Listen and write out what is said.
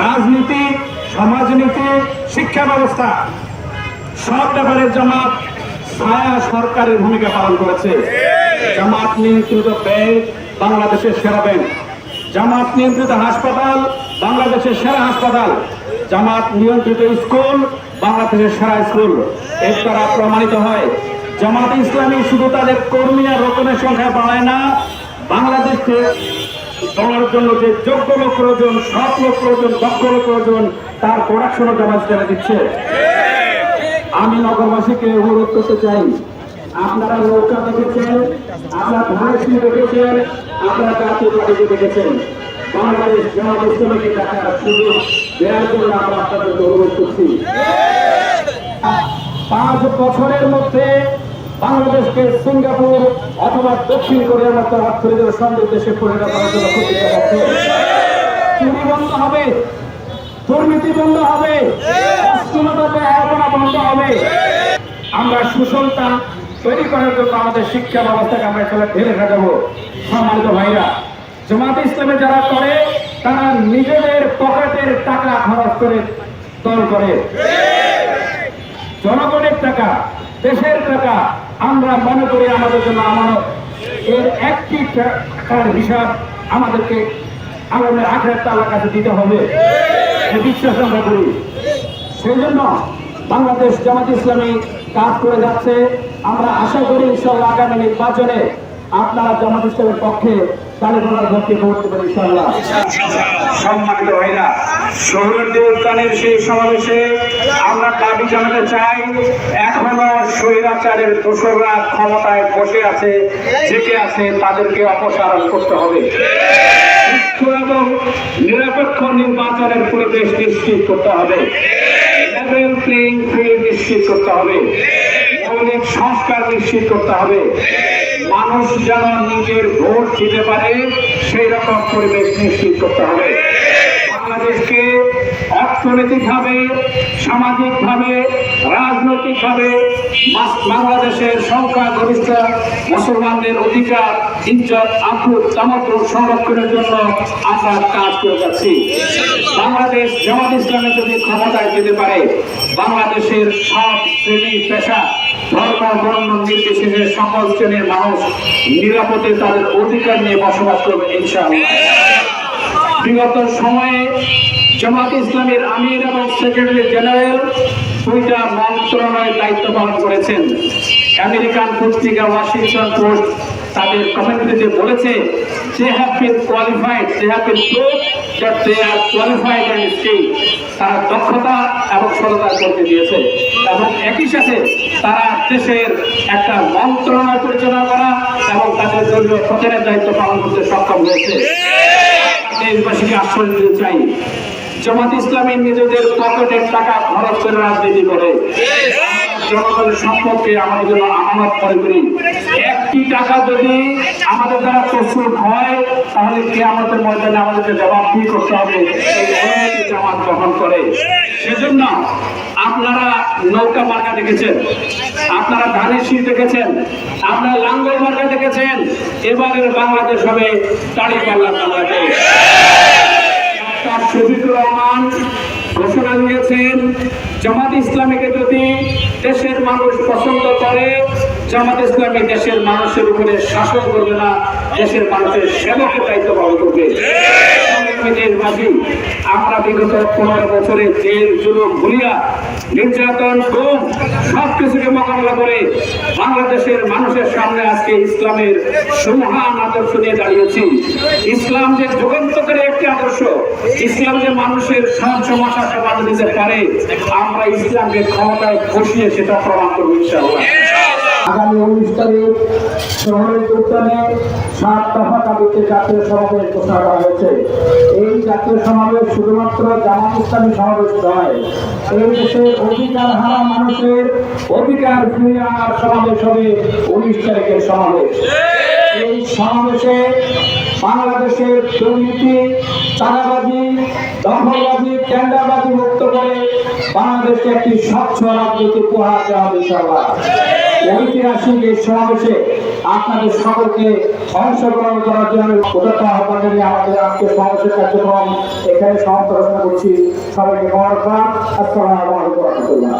রাজনীতি, সমাজনীতি, শিক্ষা ব্যবস্থা, সব ব্যাপারে জামাত ছায়া সরকারের ভূমিকা পালন করেছে। জামাত নিয়ন্ত্রিত ব্যাংক বাংলাদেশের সেরা ব্যাংক। জামাত নিয়ন্ত্রিত হাসপাতাল বাংলাদেশের সেরা হাসপাতাল। জামাত নিয়ন্ত্রিত স্কুল বাংলাদেশের সেরা স্কুল। এর দ্বারা প্রমাণিত হয়, জামাত ইসলামী শুধু তাদের কর্মী আর সংখ্যা বাড়ায় না, বাংলাদেশকে চলার জন্য যে যোগ্য লোক প্রয়োজন, সৎ লোক প্রয়োজন, দক্ষ লোক প্রয়োজন, তার প্রোডাকশনও জামাত ইসলামী দিচ্ছে। আমি নগরবাসীকে অনুরোধ করতে চাই, আপনারা নৌকা দেখেছেন, আপনারা সিং দেখেছেন, আপনারা জাতীয় পার্টিকে দেখেছেন। বাংলাদেশ জামাত দেখার সুযোগ দেওয়ার জন্য আমরা আপনাদেরকে অনুরোধ করছি। পাঁচ বছরের মধ্যে বাংলাদেশকে সিঙ্গাপুর অথবা দক্ষিণ কোরিয়ার মতো অর্থনীতির সমৃদ্ধ দেশে পরিণত করার জন্য চুরি বন্ধ হবে, দুর্নীতি বন্ধ হবে বন্ধ হবে। আমরা সুসন্তান তৈরি করার জন্য আমাদের শিক্ষা ব্যবস্থাকে আমরা এখানে ঢেলে সাজাবো সম্মানিত ভাইরা, জামাত ইসলামে যারা করে, তারা নিজেদের পকেটের টাকা খরচ করে দল করে। জনগণের টাকা, দেশের টাকা আমরা মনে করি আমাদের জন্য আমানত। এর একটি টাকার হিসাব আমাদেরকে আগামী আখের তালার কাছে দিতে হবে। বিশ্বাস আমরা করি। সেই জন্য বাংলাদেশ জামাত ইসলামী কাজ করে যাচ্ছে। আমরা আশা করি ইনশাল্লাহ আগামী নির্বাচনে আপনারা জামাত ইসলামের পক্ষে তালিবানের ভর্তি করতে পারি ইনশাল্লাহ সম্মানিত ভাইরা শহীদ উদ্যানের সেই সমাবেশে আমরা দাবি জানাতে চাই, এখনও স্বৈরাচারের দোসররা ক্ষমতায় বসে আছে, জেগে আছে, তাদেরকে অপসারণ করতে হবে। এবং নিরপেক্ষ নির্বাচনের পরিবেশ নিশ্চিত করতে হবে। নিশ্চিত করতে হবে। মৌলিক সংস্কার নিশ্চিত করতে হবে। মানুষ যেন নিজের ভোট দিতে পারে, সেই রকম পরিবেশ নিশ্চিত করতে হবে। বাংলাদেশকে অর্থনৈতিকভাবে সামাজিকভাবে, রাজনৈতিকভাবে বাংলাদেশের সংখ্যা গরিষ্ঠ মুসলমানদের অধিকার, ইজ্জত আকুত তামাকুর সংরক্ষণের জন্য আমরা কাজ করে যাচ্ছি। বাংলাদেশ জামাত ইসলামে যদি ক্ষমতায় যেতে পারে, বাংলাদেশের সব শ্রেণি পেশা, ধর্ম, বর্ণ, নির্বিশেষে সকল শ্রেণির মানুষ নিরাপদে তাদের অধিকার নিয়ে বসবাস করবে, ইনশাআল্লাহ। বিগত সময়ে জামাত ইসলামের আমির এবং সেক্রেটারি জেনারেল দুইটা মন্ত্রণালয়ের দায়িত্ব পালন করেছেন। আমেরিকান পত্রিকা ওয়াশিংটন পোস্ট তাদের কমেন্টে বলেছে they have been qualified they have been prove they are qualified and skill তারা দক্ষতা এবং সততা করতে দিয়েছে এবং একই সাথে তারা দেশের একটা মন্ত্রণালয় পরিচালনা করা এবং তাদের জন্য প্রচারের দায়িত্ব পালন করতে সক্ষম হয়েছে। দেশবাসীকে আশ্রয় দিতে চাই জামাত ইসলামী নিজেদের পকেটের টাকা খরচ করে রাজনীতি করে। জনগণের সম্পদকে আমাদের জন্য আমানত মনে করি একটি টাকা যদি আমাদের দ্বারা প্রস্তুত হয়, তাহলে কি আমাদের ময়দানে আমাদেরকে জবাব কি করতে হবে। জামাত গ্রহণ করে। সেজন্য আপনারা নৌকা মার্কা দেখেছেন, আপনারা ধানের শীষ দেখেছেন, আপনারা লাঙ্গল মার্কা দেখেছেন, এবারের বাংলাদেশ হবে দাড়ি পাল্লা বাংলাদেশ। শফিকুর রহমান ঘোষণা দিয়েছেন জামাত ইসলামীকে যদি দেশের মানুষ পছন্দ করে জামাত ইসলামী দেশের মানুষের উপরে শাসন করবে না, দেশের মানুষের সেবকের দায়িত্ব পালন করবে। আমরা বিগত পনেরো বছরে জেল জুলুম ভুলিয়া নির্যাতন গুম সব কিছুকে মোকাবেলা করে বাংলাদেশের মানুষের সামনে আজকে ইসলামের সুমহান আদর্শ নিয়ে দাঁড়িয়েছি। ইসলাম যে যুগান্তকারী একটি আদর্শ, ইসলাম যে মানুষের সব সমস্যা সমাধান দিতে পারে, আমরা ইসলামকে ক্ষমতায় বসিয়ে সেটা প্রমাণ করব ইনশাআল্লাহ। আগামী উনিশ তারিখ শহরের উদ্যানে সাত জাতীয় সমাবেশ ঘোষণা করা হয়েছে। এই জাতীয় সমাবেশ শুধুমাত্র জামাত সমাবেশ নয়, এই অধিকার হারা মানুষের অধিকার ফিরিয়ে আনার সমাবেশ হবে উনিশ তারিখের সমাবেশ। এই সমাবেশে বাংলাদেশের দুর্নীতি, চাঁদাবাজি, দখলবাজি, টেন্ডারবাজি মুক্ত করে বাংলাদেশকে একটি স্বচ্ছ রাজনীতি উপহার দেওয়া হবে ইনশাআল্লাহ। ঐতিহাসিক এই সমাবেশে আপনাদের সকলকে অংশগ্রহণ করার জন্য আমি উদাত্ত আহ্বান জানিয়ে আমাদের আজকে সমাবেশের কার্যক্রম এখানে সমাপ্ত করছি। সবাইকে মহারাজ আসসালামু আলাইকুম রহমতুল্লাহ।